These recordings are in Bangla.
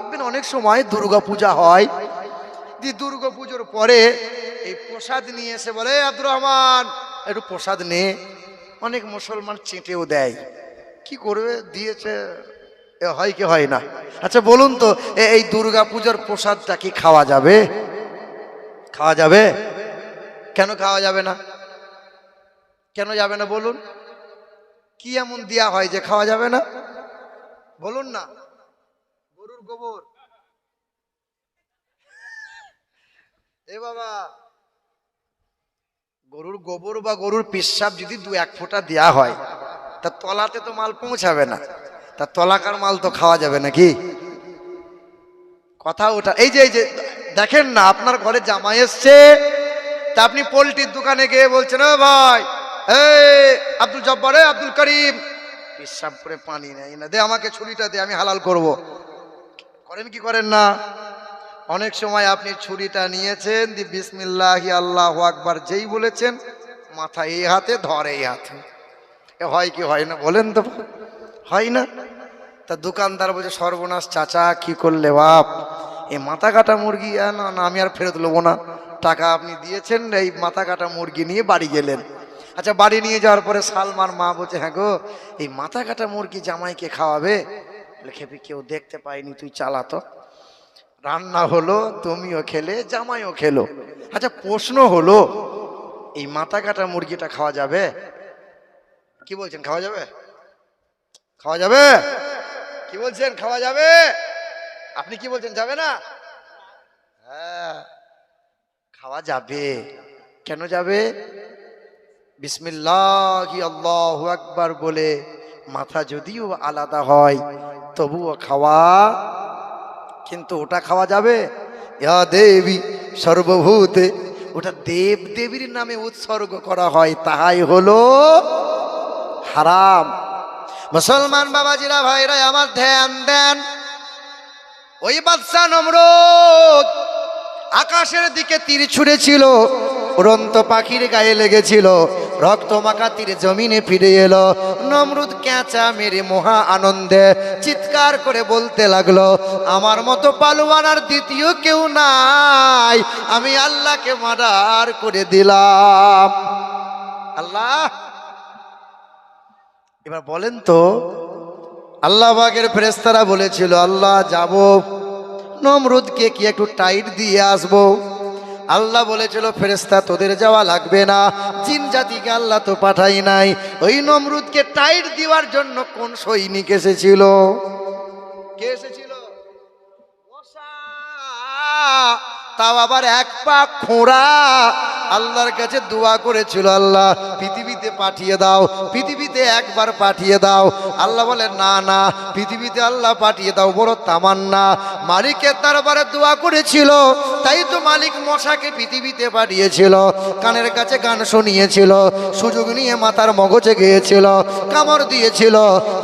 দেখবেন অনেক সময় দুর্গা পূজা হয়। দি দুর্গা পুজোর পরে এই প্রসাদ নিয়ে এসে বলে "এই আব্দুর রহমান, একটু প্রসাদ নে। অনেক মুসলমান চেটেও দেয়। কি করবে? দিয়েছে হয় কি হয় না? আচ্ছা বলুন তো এই দুর্গা পূজার প্রসাদটা কি খাওয়া যাবে? খাওয়া যাবে? কেন খাওয়া যাবে না? কেন যাবে না বলুন? কি এমন দেয়া হয় যে খাওয়া যাবে না? বলুন না। গোবর। এ বাবা, গরুর গোবর বা গরুর পেশাব যদি দু এক ফোঁটা দেয়া হয়, তা তলাতে তো মাল পৌঁছাবে না। তা তলাকার মাল তো খাওয়া যাবে নাকি? কথা ওটা, এই যে এই যে, দেখেন না, আপনার ঘরে জামাই এসছে, তা আপনি পোলট্রির দোকানে গিয়ে বলছেন ভাই আব্দুল জব্বার আব্দুল করিম। পেশাব করে পানি নেই না, দে আমাকে ছুরিটা দে, আমি হালাল করব। করেন কি করেন না? অনেক সময় আপনি ছুরিটা নিয়েছেন, দি বিসমিল্লাহি আল্লাহ আকবার যেই বলেছেন, মাথা এই হাতে, ধর এই হাতে। এ হয় কি হয় না? বলেন তো। হয় না? তা দোকানদার বলছে, সর্বনাশ চাচা, কি করলে বাপ? এ মাথা কাটা মুরগি না না, আমি আর ফেরত নেব না। টাকা আপনি দিয়েছেন, এই মাথা কাটা মুরগি নিয়ে বাড়ি গেলেন। আচ্ছা বাড়ি নিয়ে যাওয়ার পরে সালমার মা বলছে হ্যাঁ গো, এই মাথা কাটা মুরগি জামাইকে খাওয়াবে? খেপি কেউ দেখতে পায়নি তুই চালাতো। রান্না হলো, তুমিও খেলে, জামাইও খেলো। আচ্ছা প্রশ্ন হলো, এই মাথা কাটা মুরগিটা খাওয়া যাবে? কি বলছেন, খাওয়া যাবে? খাওয়া যাবে? কি বলছেন, খাওয়া যাবে? আপনি কি বলছেন, যাবে না? হ্যাঁ খাওয়া যাবে। কেন যাবে? বিসমিল্লাহ আল্লাহ একবার বলে। মাথা যদিও আলাদা হয়, তবুও খাওয়া, কিন্তু ওটা খাওয়া যাবে? ইয়া দেবী সর্বভূতে, ওটা দেব দেবীর নামে উৎসর্গ করা হয়, তাহাই হলো হারাম। মুসলমান বাবাজিরা, ভাইরা, আমার ধ্যান দেন। ওই বাদশা নমরুদ আকাশের দিকে তীর ছুঁড়েছিল উড়ন্ত পাখির গায়ে লেগেছিল রক্ত মাখা তীর জমিনে ফিরে এলো। নমরুদ ক্যাঁচা মেরে মহা আনন্দে চিৎকার করে বলতে লাগল, আমার মতো পালুয়ান আর দ্বিতীয় কেউ নাই। আমি আল্লাহকে মার্ডার করে দিলাম। আল্লাহ! এবার বলেন তো, আল্লাহ বাগের ফেরেস্তারা বলেছিল, আল্লাহ, যাব। নমরুদকে কি একটু টাইট দিয়ে আসব? আল্লাহ বলেছিল ফেরেস্তা তোদের যাওয়া লাগবে না। জিন জাতিকে আল্লাহ তো পাঠাই নাই। ওই নমরুদকে টাইট দেওয়ার জন্য কোন সৈনিক এসেছিল? কে এসেছিল। তাও আবার এক পা খোঁড়া। আল্লাহর কাছে দোয়া করেছিল আল্লাহ, পৃথিবীতে পাঠিয়ে দাও, পৃথিবীতে একবার পাঠিয়ে দাও। আল্লাহ বলে, না না, পৃথিবীতে আল্লাহ পাঠিয়ে দাও, বড় তামান্না। মালিকের দরবারে দোয়া করেছিল। তাই তো মালিক মশাকে পৃথিবীতে পাঠিয়েছিল, কানের কাছে গান শুনিয়েছিল, সুযোগ নিয়ে মাথার মগজে গিয়েছিল, কামড় দিয়েছিল,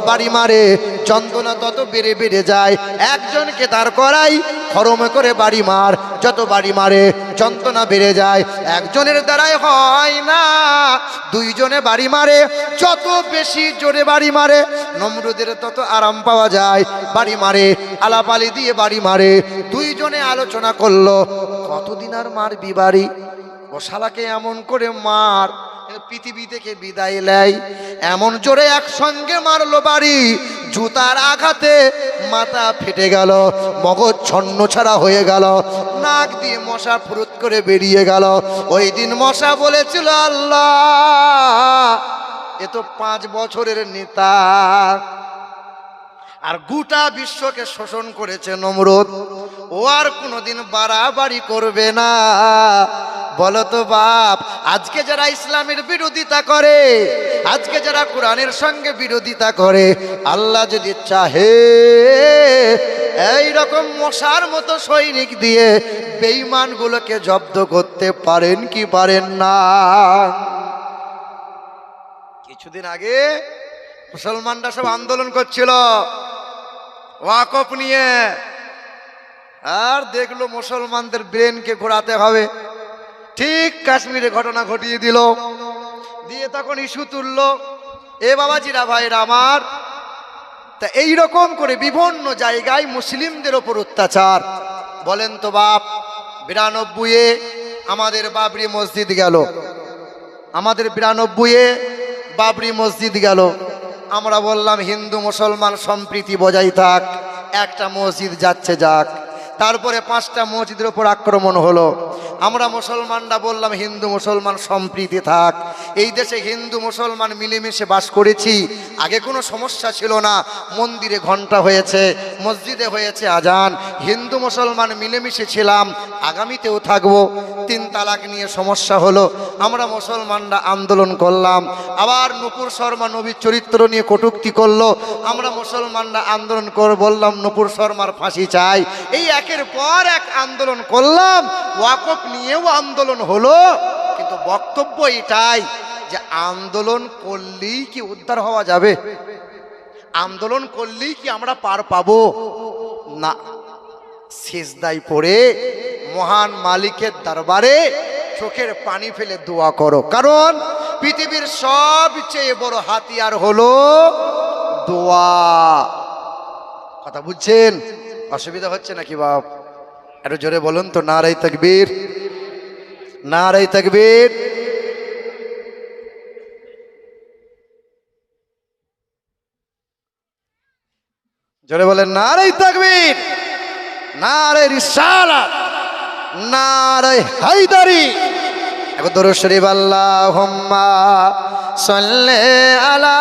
বাড়ি মারে, যন্ত্রণা তত বেড়ে বেড়ে যায়, একজনকে তার করাই, খরমে করে বাড়ি মার, যত বাড়ি মারে, যন্ত্রণা বেড়ে যায়, একজনের দ্বারাই হয় না, দুইজনে বাড়ি মারে, যত বেশি জোরে বাড়ি মারে, নমরুদের তত আরাম পাওয়া যায়, বাড়ি মারে আলাপালি দিয়ে বাড়ি মারে, দুইজনে আলোচনা করল কতদিন আর মার বাড়ি ও শালাকে এমন করে মার পৃথিবী থেকে বিদায় নেয়। এমন জোরে একসঙ্গে মারলো বাড়ি, জুতার আঘাতে মাথা ফেটে গেল, মগজ ছন্ন ছাড়া হয়ে গেল, নাক দিয়ে মশা ফুরুত করে বেরিয়ে গেল। ওই দিন মশা বলেছিল, আল্লাহ, এ তো পাঁচ বছরের নেতা আর গোটা বিশ্বকে শোষণ করেছে নমরুদ। ও আর কোনোদিন বাড়াবাড়ি করবে না। বলো তো বাপ, আজকে যারা ইসলামের বিরোধিতা করে, আজকে যারা কোরআনের সঙ্গে বিরোধিতা করে, আল্লাহ যদি চাহে, এই রকম মশার মতো সৈনিক দিয়ে বেঈমানগুলোকে জব্দ করতে পারেন কি পারেন না? কিছুদিন আগে মুসলমানরা সব আন্দোলন করছিল। ওয়াকফ নিয়ে। আর দেখল মুসলমানদের ব্রেনকে ঘোরাতে হবে। ঠিক কাশ্মীরে ঘটনা ঘটিয়ে দিল। দিয়ে তখন ইস্যু তুলল, এ বাবাজিরা, ভাইরা আমার, তা এই রকম করে বিভিন্ন জায়গায় মুসলিমদের ওপর অত্যাচার। বলেন তো বাপ, বিরানব্বইয়ে আমাদের বাবরি মসজিদ গেল। আমাদের বিরানব্বইয়ে বাবরি মসজিদ গেল। আমরা বললাম, হিন্দু, মুসলমান সম্প্রীতি বজায় থাক, একটা মসজিদ যাচ্ছে যাক। তারপরে পাঁচটা মসজিদের উপর আক্রমণ হলো। আমরা মুসলমানরা বললাম, হিন্দু মুসলমান সম্প্রীতি থাক। এই দেশে হিন্দু মুসলমান মিলেমিশে বাস করেছি। আগে কোনো সমস্যা ছিল না। মন্দিরে ঘণ্টা হয়েছে, মসজিদে হয়েছে আজান। হিন্দু মুসলমান মিলেমিশে ছিলাম, আগামীতেও থাকব। তিন তালাক নিয়ে সমস্যা হলো। আমরা মুসলমানরা আন্দোলন করলাম। আবার নুপুর শর্মা নবীর চরিত্র নিয়ে কটুক্তি করল। আমরা মুসলমানরা আন্দোলন কর, বললাম, নুপুর শর্মার ফাঁসি চাই। এই একের পর এক আন্দোলন করলাম। ওয়াকফ নিয়েও আন্দোলন হলো, কিন্তু বক্তব্য এটাই যে আন্দোলন করলেই কি উদ্ধার হওয়া যাবে? আন্দোলন করলেই কি আমরা পার পাবো? না। শেষদাই পড়ে মহান মালিকের দরবারে চোখের পানি ফেলে দোয়া করো। কারণ পৃথিবীর সবচেয়ে বড় হাতিয়ার হলো দোয়া। কথা বুঝছেন? অসুবিধা হচ্ছে নাকি বাপ? একটু জোরে বলুন তো, নারাই তকবীর নারাই তকবীর। জোরে বলেন, নারাই তকবীর নারে রিসালাত নারে হায়দারি। এখন দরুদ শরীফ, আল্লাহুম্মা সাল্লি আলা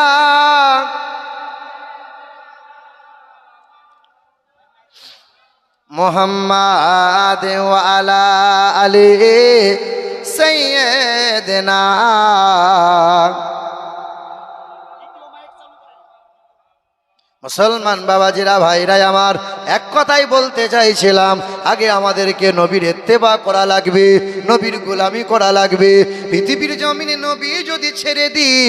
মোহাম্মদ আলা আলী সৈয়দনা মুসলমান বাবাজিরা, ভাইরাই আমার, এক কথাই বলতে চাইছিলাম, আগে আমাদেরকে নবীর এত্তেবা করা লাগবে, নবীর গোলামি করা লাগবে। পৃথিবীর জমিনে নবী যদি ছেড়ে দিই,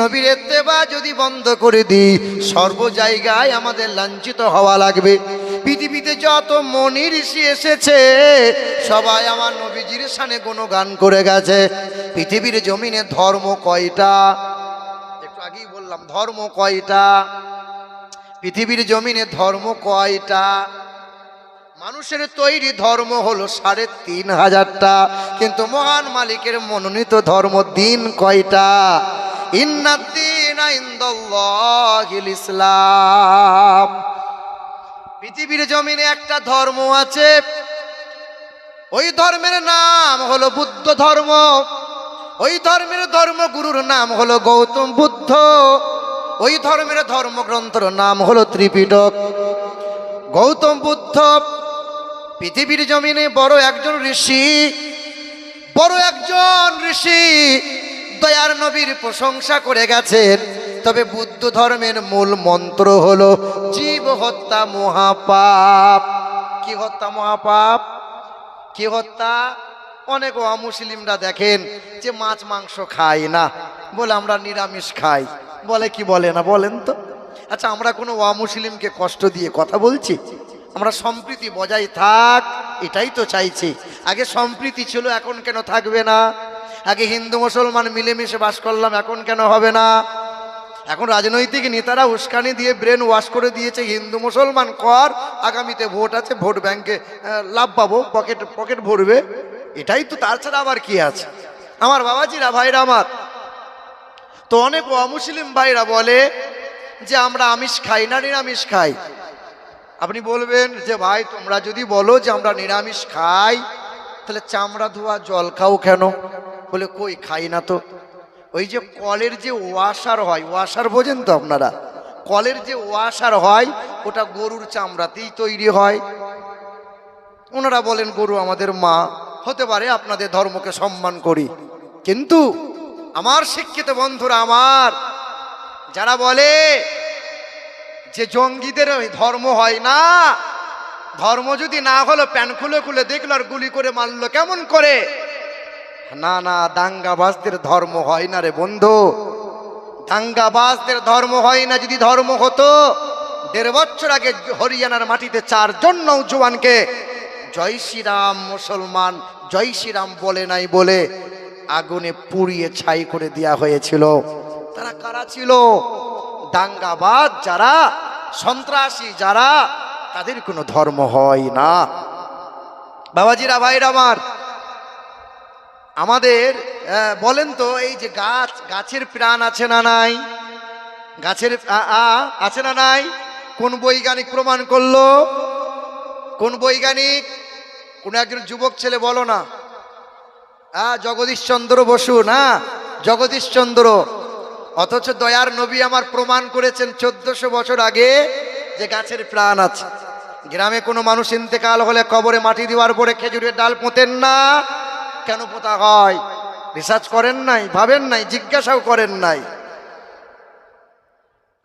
নবীর এত্তেবা যদি বন্ধ করে দিই, সর্ব জায়গায় আমাদের লাঞ্ছিত হওয়া লাগবে। যত মনি ঋষি এসেছে, সবাই আমার নবীজির সানে কোনো গান করে গেছে। পৃথিবীর জমিনে ধর্ম কয়টা? একটু আগেই বললাম, ধর্ম কয়টা? পৃথিবীর জমিনে ধর্ম কয়টা? মানুষের তৈরি ধর্ম হলো সাড়ে তিন হাজারটা, কিন্তু মহান মালিকের মনোনীত ধর্ম দিন কয়টা? ইন্নাদ্দিন ইসলাম। পৃথিবীর জমিনে একটা ধর্ম আছে। ওই ধর্মের নাম হলো বুদ্ধ ধর্ম। ওই ধর্মের ধর্মগুরুর নাম হলো গৌতম বুদ্ধ। ওই ধর্মের ধর্মগ্রন্থর নাম হলো ত্রিপিটক। গৌতম বুদ্ধ পৃথিবীর জমিনে বড় একজন ঋষি, বড় একজন ঋষি, দয়ার নবীর প্রশংসা করে গেছেন। তবে বুদ্ধ ধর্মের মূল মন্ত্র হলো জীব হত্যা মহাপাপ। কি হত্যা মহাপাপ? কি হত্যা? অনেক অমুসলিমরা দেখেন যে মাছ, মাংস খাই না। বলে, আমরা নিরামিষ খাই। বলে কি বলে না বলেন তো? আচ্ছা আমরা কোনো অমুসলিমকে কষ্ট দিয়ে কথা বলছি? আমরা সম্প্রীতি বজায় থাক, এটাই তো চাইছি। আগে সম্প্রীতি ছিল, এখন কেন থাকবে না? আগে হিন্দু, মুসলমান মিলেমিশে বাস করলাম, এখন কেন হবে না? এখন রাজনৈতিক নেতারা উস্কানি দিয়ে ব্রেন ওয়াশ করে দিয়েছে হিন্দু মুসলমান কর, আগামীতে ভোট আছে, ভোট ব্যাংকে লাভ পাবো, পকেট পকেট ভরবে। এটাই তো তার ছাড়া আবার কি আছে? আমার বাবাজিরা, ভাইরা আমার। তো অনেক অমুসলিম ভাইরা বলে যে, আমরা আমিষ খাই না, নিরামিষ খাই। আপনি বলবেন যে, ভাই, তোমরা যদি বলো যে, আমরা নিরামিষ খাই, তাহলে চামড়া ধোয়া, জল খাও কেন? বলে, কই, খাই না তো। ওই যে কলের যে ওয়াশার হয়, ওয়াশার বোঝেন তো আপনারা? কলের যে ওয়াশার হয়, ওটা গরুর চামড়াতেই তৈরি হয়। ওনারা বলেন, গরু আমাদের মা। হতে পারে আপনাদের ধর্মকে সম্মান করি। কিন্তু আমার শিক্ষিত বন্ধুরা আমার, যারা বলে যে জঙ্গিদের ধর্ম হয় না, ধর্ম যদি না হলো প্যান খুলে খুলে দেখল আর গুলি করে মারলো, কেমন করে? না না দাঙ্গাবাজদের ধর্ম হয় না রে বন্ধু। দাঙ্গাবাজদের ধর্ম হয় না, যদি ধর্ম হতো, দেড় বছর আগে হরিয়ানার মাটিতে চারজন নৌজওয়ানকে জয় শ্রীরাম মুসলমান, জয় শ্রীরাম বলে নাই বলে আগুনে পুড়িয়ে ছাই করে দেওয়া হয়েছিল। তারা কারা ছিল? দাঙ্গাবাজ যারা, সন্ত্রাসী যারা, তাদের কোনো ধর্ম হয় না। বাবাজিরা, ভাইরা আমার আমাদের বলেন তো, এই যে গাছ, গাছের প্রাণ আছে না নাই? গাছের আছে না নাই? কোন বৈজ্ঞানিক প্রমাণ করল? কোন বৈজ্ঞানিক? কোন একজন যুবক ছেলে বলো না। আ জগদীশচন্দ্র বসু, না? জগদীশচন্দ্র অথচ দয়ার নবী আমার প্রমাণ করেছেন চোদ্দশো বছর আগে যে গাছের প্রাণ আছে। গ্রামে কোনো মানুষ ইন্তেকাল হলে কবরে মাটি দেওয়ার পরে খেজুরের ডাল পোঁতেন না। কেন পোতা হয়? রিসার্চ করেন নাই, ভাবেন নাই, জিজ্ঞাসাও করেন নাই।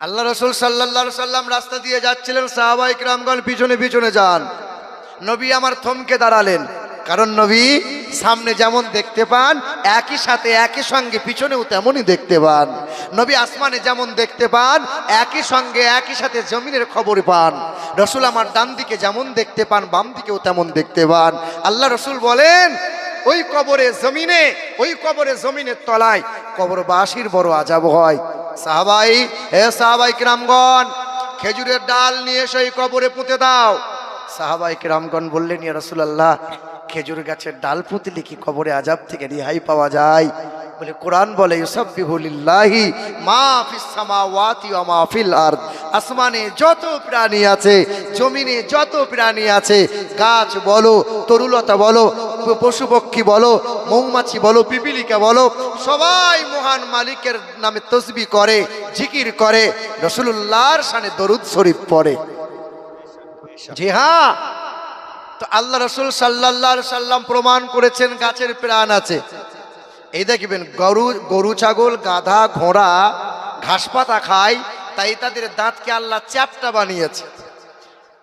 আল্লাহ রসুল সাল্লাহ সাল্লাম রাস্তা দিয়ে যাচ্ছিলেন সাহাবাই রামগণ পিছনে পিছনে যান। নবী আমার থমকে দাঁড়ালেন, কারণ নবী সামনে যেমন দেখতে পান, একই সাথে একই সঙ্গে পিছনেও তেমনই দেখতে পান। নবী আসমানে যেমন দেখতে পান, একই সঙ্গে একই সাথে জমিনের খবর পান। রসুল আমার ডান দিকে যেমন দেখতে পান, বাম দিকেও তেমন দেখতে পান। আল্লাহ রসুল বলেন ওই কবরে জমিনে, ওই কবরে জমিনের তলায় কবরবাসীর বড় আজাব হয়। সাহাবাই হে সাহাবাই কিরামগণ, খেজুরের ডাল নিয়ে সেই কবরে পুঁতে দাও। সাহাবাই কিরামগণ বললেন, ইয়া রাসূলুল্লাহ, খেজুর গাছের ডাল পুঁতলে কি কবরে আজাব থেকে রেহাই পাওয়া যায়? বলে কোরআন বলে ইউসাব্বিহুলিল্লাহি মা ফিস সামাওয়াতি ওয়া মা ফিল আরদ। আসমানে যত প্রাণী আছে, জমিনে যত প্রাণী আছে, গাছ বলো, তরুলতা বলো পশু পক্ষী বলো, মৌমাছি বলো, পিপিলিকা বলো, সবাই মহান মালিকের নামে তসবি করে, জিকির করে রসুল্লাহর সানে দরুদ শরীফ পড়ে। জি হ্যাঁ তো আল্লাহ রসুল সাল্লাহ সাল্লাম প্রমাণ করেছেন গাছের প্রাণ আছে। এই দেখবেন গরু গরু, ছাগল, গাধা, ঘোড়া ঘাস পাতা খায়, তাই তাদের দাঁতকে আল্লাহ চ্যাপটা বানিয়েছে।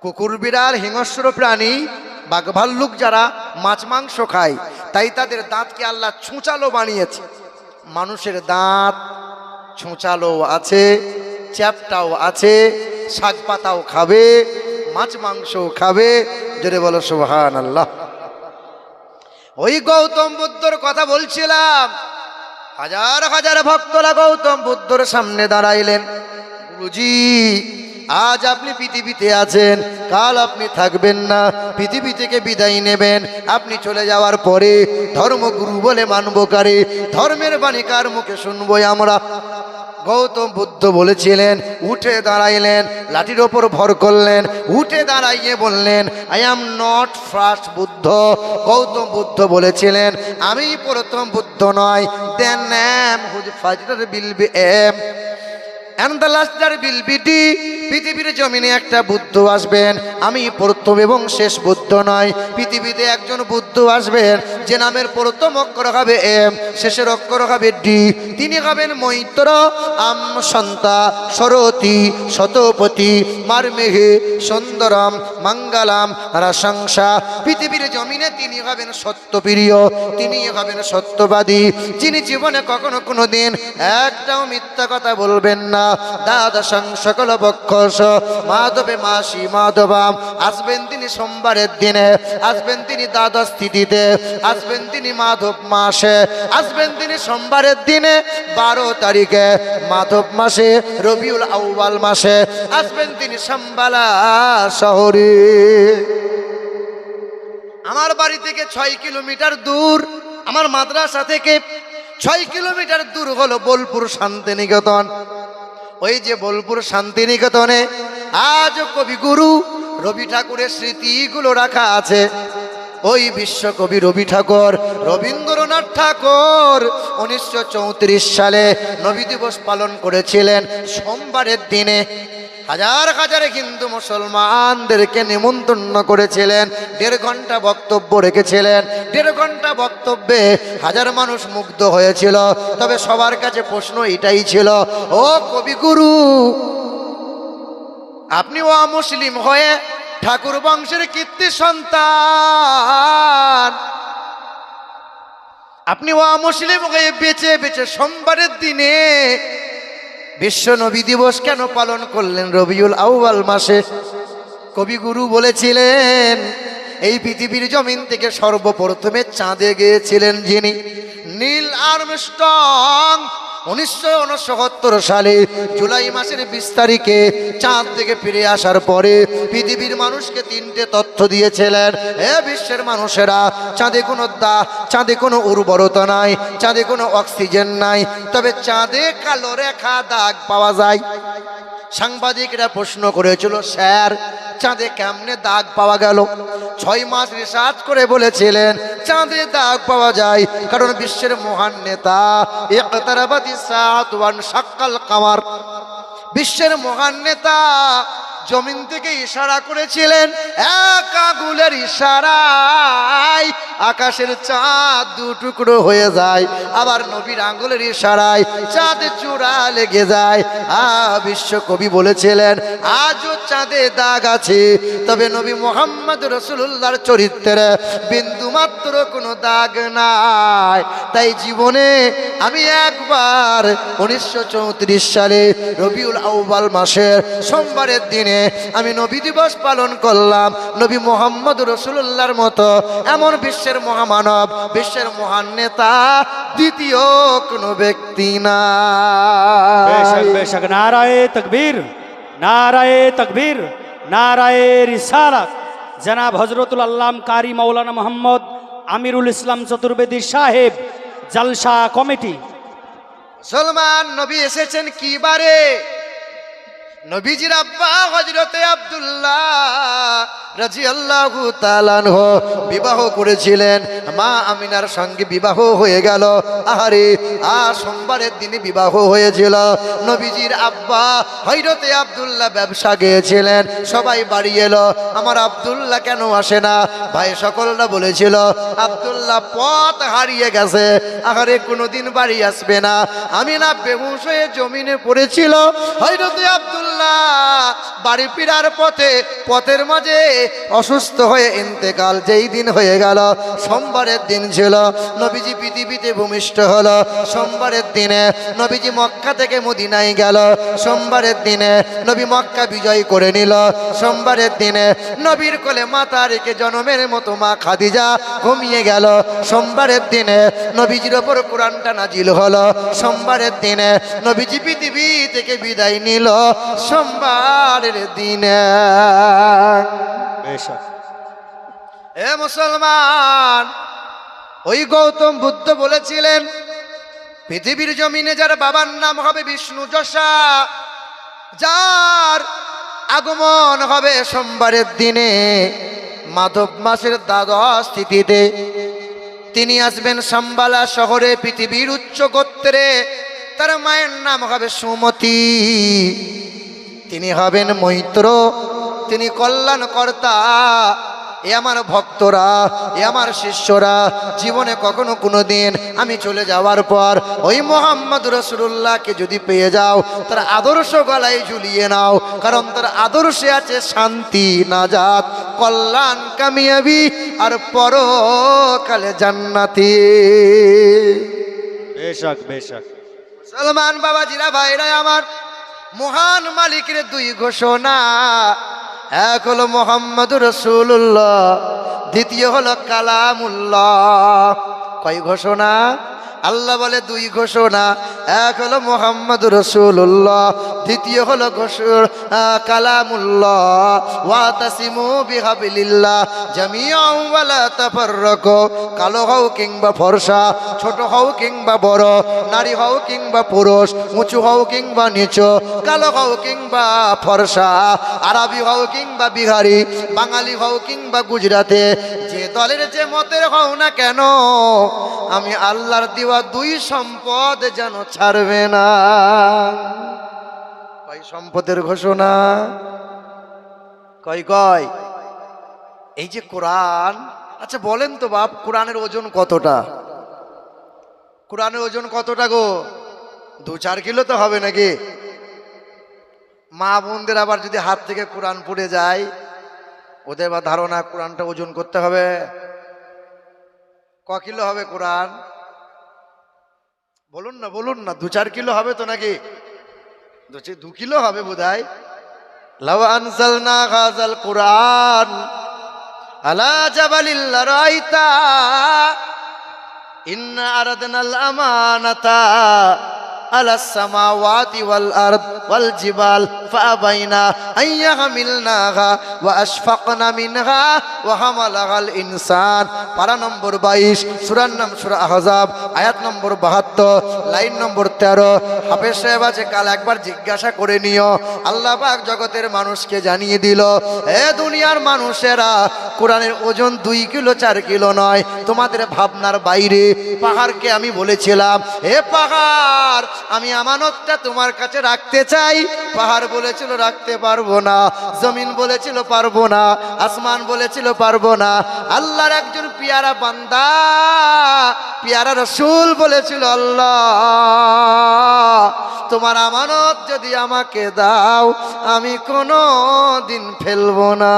কুকুর, বিড়াল, হিংস্র প্রাণী বাঘ ভাল্লুক যারা, মাছ, মাংস খায়, তাই তাদের দাঁতকে আল্লাহ ছুঁচালো বানিয়েছে। মানুষের দাঁত ছুঁচালো আছে, চ্যাপটাও আছে শাক পাতাও খাবে মাছ মাংস খাবে। জোরে বলো সুবহান আল্লাহ ওই গৌতম বুদ্ধর কথা বলছিলাম। হাজার হাজার ভক্তরা গৌতম বুদ্ধর সামনে দাঁড়াইলেন। গুরুজি, আজ আপনি পৃথিবীতে আছেন, কাল আপনি থাকবেন না, পৃথিবী থেকে বিদায় নেবেন, আপনি চলে যাওয়ার পরে ধর্মগুরু বলে মানব কারে, ধর্মের বাণী কার মুখে শুনব আমরা? গৌতম বুদ্ধ বলেছিলেন, উঠে দাঁড়াইলেন, লাঠির ওপর ভর করলেন, উঠে দাঁড়াইয়ে বললেন I am not first Buddha. Gautam Buddha বলেছিলেন, আমি প্রথম বুদ্ধ নয় then am whose fuzz will be M and the luster will BT পৃথিবীর জমিনে একটা বুদ্ধ আসবেন। আমি প্রথম এবং শেষ বুদ্ধ নয়। পৃথিবীতে একজন বুদ্ধ আসবেন। যে নামের প্রথম অক্ষর হবে এম, শেষের অক্ষর হবে ডি। তিনি হবেন মৈত্র, আম, সন্তা, সরতি শতপতি মারমেঘে সুন্দরম, মঙ্গলাম, রাশংসা। পৃথিবীর জমিনে তিনি হবেন সত্যপ্রিয়। তিনি হবেন সত্যবাদী। যিনি জীবনে কখনো কোনো দিন একটাও মিথ্যা কথা বলবেন না। দ্বাদশং সকল বক্ষস মাধবে মাসি মাধবাম। আসবেন তিনি সোমবারের দিনে। আসবেন তিনি দ্বাদশ তিথিতে। আসবেন তিনি মাধব মাসে। আসবেন তিনি সোমবারের দিনে, বারো তারিখে। মাধব মাসে, রবিউল আউয়াল মাসে। আসবেন তিনি সাম্বালা শহরে। আমার বাড়ি থেকে ছয় কিলোমিটার দূর, আমার মাদ্রাসা থেকে ছয় কিলোমিটার দূর হলো বোলপুর শান্তিনিকেতন। ওই যে বোলপুর শান্তিনিকেতনে আজ কবিগুরু রবি ঠাকুরের স্মৃতিগুলো রাখা আছে। ওই বিশ্বকবি রবি ঠাকুর, রবীন্দ্রনাথ ঠাকুর উনিশশো চৌত্রিশ সালে নবী দিবস পালন করেছিলেন। সোমবারের দিনে হাজার হাজার হিন্দু মুসলমানদেরকে নিমন্ত্রণ করেছিলেন। দেড় ঘণ্টা বক্তব্য রেখেছিলেন। দেড় ঘণ্টা বক্তব্যে হাজার মানুষ মুগ্ধ হয়েছিল। তবে সবার কাছে প্রশ্ন এটাই ছিল, ও কবিগুরু, আপনি ও মুসলিম হয়ে ঠাকুর বংশের কীর্তি সন্তান। আপনি ও মুসলিম হয়ে বেঁচে বেঁচে সোমবারের দিনে বিশ্ব নবী দিবস কেন পালন করলেন রবিউল আউ্বাল মাসে? কবিগুরু বলেছিলেন, এই পৃথিবীর জমিন থেকে সর্বপ্রথমে চাঁদে গিয়েছিলেন যিনি। নীল আর্মস্ট্রং উনিশশো উনসত্তর সালে জুলাই মাসের বিশ তারিখে চাঁদ থেকে ফিরে আসার পরে পৃথিবীর মানুষকে তিনটে তথ্য দিয়েছিলেন। এ বিশ্বের মানুষেরা, চাঁদে কোনো দা, চাঁদে কোনো উর্বরতা নাই, চাঁদে কোনো অক্সিজেন নাই, তবে চাঁদে কালো রেখা দাগ পাওয়া যায়। সাংবাদিকরা প্রশ্ন করেছিল, স্যার, চাঁদে কেমনে দাগ পাওয়া গেল? ছয় মাস রিসার্চ করে বলেছিলেন, চাঁদে দাগ পাওয়া যায় কারণ বিশ্বের মহান নেতা সাত ওয়ান সাক্কাল কামার। বিশ্বের মহান নেতা জমিন থেকে ইশারা করেছিলেন, এক আগুলের ইশারায় আকাশের চাঁদ দু টুকরো হয়ে যায়, আবার নবীর আঙ্গুলের ইশারায় চাঁদ চূড়া লেগে যায়। আ বিশ্ব কবি বলেছিলেন, আজও চাঁদে দাগ আছে, তবে নবী মোহাম্মদ রসুল্লাহর চরিত্রে বিন্দু মাত্র কোনো দাগ নাই। তাই জীবনে আমি একবার উনিশশো চৌত্রিশ সালে রবিউল আউবাল মাসের সোমবারের দিনে আমি নবী দিবস পালন করলাম নবী মোহাম্মদ রসুল্লাহর মতো এমন বিশ্বের মহামানব বিশ্বের মহান নেতা দ্বিতীয় কোনো ব্যক্তি না। নারায় তকবীর নারায় তকবীর নারায় রিসালাত। জনাব হজরতুল আল্লাম কারি মৌলানা মোহাম্মদ আমিরুল ইসলাম চতুর্বেদী সাহেব জালসা কমিটি। সলমান নবী এসেছেন কি বারে? নবীজির আব্বা হজরতে আব্দুল্লাহ রাজি আল্লাহ বিবাহ করেছিলেন। মা আমিনার সঙ্গে বিবাহ হয়ে গেল। আহারে আর সোমবারের দিনে বিবাহ হয়েছিল। নবীজির আব্বা হজরতে আবদুল্লাহ ব্যবসা গিয়েছিলেন। সবাই বাড়ি এলো। আমার আবদুল্লাহ কেন আসে না? ভাই সকলরা বলেছিল, আব্দুল্লাহ পথ হারিয়ে গেছে। আহারে, কোনোদিন বাড়ি আসবে না। আমি না বেহুশ হয়ে জমিনে পড়েছিল। হয়রতে আব্দুল্লাহ বাড়ি ফিরার পথে পথের মাঝে অসুস্থ হয়ে ইন্তেকাল, যেই দিন হয়ে গেল, সোমবারের দিন ছিল, নবীজি পৃথিবীতে ভূমিষ্ঠ হলো। সোমবারের দিনে নবীজি মক্কা থেকে মদিনায় গেল। সোমবারের দিনে নবী মক্কা বিজয় করে নিল। সোমবারের দিনে নবীর কোলে মাথা রেখে জনমের মতো মা খাদিজা ঘুমিয়ে গেল। সোমবারের দিনে নবীজির ওপর কোরআনটা নাজিল হলো। সোমবারের দিনে নবীজি পৃথিবী থেকে বিদায় নিল। সোমবারের দিনে এ মুসলমান, ওই গৌতম বুদ্ধ বলেছিলেন, পৃথিবীর জমিনে যার বাবার নাম হবে বিষ্ণু যশা, যার আগমন হবে সোমবারের দিনে মাধব মাসের দ্বাদশ তিথিতে। তিনি আসবেন সাম্বালা শহরে পৃথিবীর উচ্চ গোত্রে, তার মায়ের নাম হবে সুমতি। তিনি হবেন মৈত্র তিনি কল্যাণকর্তা। এ আমার ভক্তরা এ আমার শিষ্যরা জীবনে কখনো কোনো দিন আমি চলে যাওয়ার পর ওই মোহাম্মদ রসুল্লাহকে যদি পেয়ে যাও তার আদর্শ গলায় ঝুলিয়ে নাও কারণ তার আদর্শে আছে শান্তি নাজাত কল্যাণ কামিয়াবি আর পরকালে জান্নাতি। বেশক বেশক। সলমান বাবাজিরা ভাইরা আমার মহান মালিকের দুই ঘোষণা। এক হলো মোহাম্মদ রসুল্লাহ দ্বিতীয় হলো কালামুল্লাহ। কয় ঘোষণা? আল্লাহ বলে দুই ঘোষণা। এক হলো মোহাম্মদ রসুল্লাহ দ্বিতীয় হলো ঘোষণ কালামুল্লাহ, ওয়াতাসিমু বিহাবিলিল্লাহ জামিয়াও ওয়ালা তাফাররাকু, কালো হও কিংবা ফর্সা, ছোট হও কিংবা বড়, নারী হও কিংবা পুরুষ, উঁচু হও কিংবা নিচু, কালো হও কিংবা ফর্সা, আরবি হও কিংবা বিহারি, বাঙালি হও কিংবা গুজরাতে যে দলের যে মতের হও না কেন, আমি আল্লাহর দেওয়া দুই সম্পদ যেন ছাড়বে না। কয় সম্পদের ঘোষণা? কয় কয়, এই যে কোরআন আচ্ছা বলেন তো বাপ, কোরআনের ওজন কতটা? কোরআনের ওজন কতটা গো? দু চার কিলো তো হবে নাকি? মা বোনদের আবার যদি হাত থেকে কোরআন পড়ে যায় ওদের বা ধারণা কোরআনটা ওজন করতে হবে। ক কিলো হবে কোরআন? বলুন না বলুন না, দু চার কিলো হবে তো নাকি? দু কিলো হবে বোধ হয় আলা রাইতা জিবাল। فأبينا أن يحملناها وأشفقن منها وحملها الإنسان পারা নম্বর বাইশ সুরার নাম সুরা আহজাব আয়াত নম্বর বাহাত্তর লাইন নম্বর তেরো হাফেজ সাহেব আছে কাল একবার জিজ্ঞাসা করে নিও আল্লাহ পাক জগতের মানুষকে জানিয়ে দিল এ দুনিয়ার মানুষেরা কোরআনের ওজন দুই কিলো চার কিলো নয় তোমাদের ভাবনার বাইরে পাহাড়কে আমি বলেছিলাম এ পাহাড় আমি আমানতটা তোমার কাছে রাখতে চাই পাহাড় বলেছিল, রাখতে পারব না। জমিন বলেছিল, পারব না। আসমান বলেছিল, পারব না। আল্লাহর একজন পিয়ারা বান্দা, পিয়ারা রসুল বলেছিল, আল্লাহ, তোমার আমানত যদি আমাকে দাও, আমি কোনো দিন ফেলব না।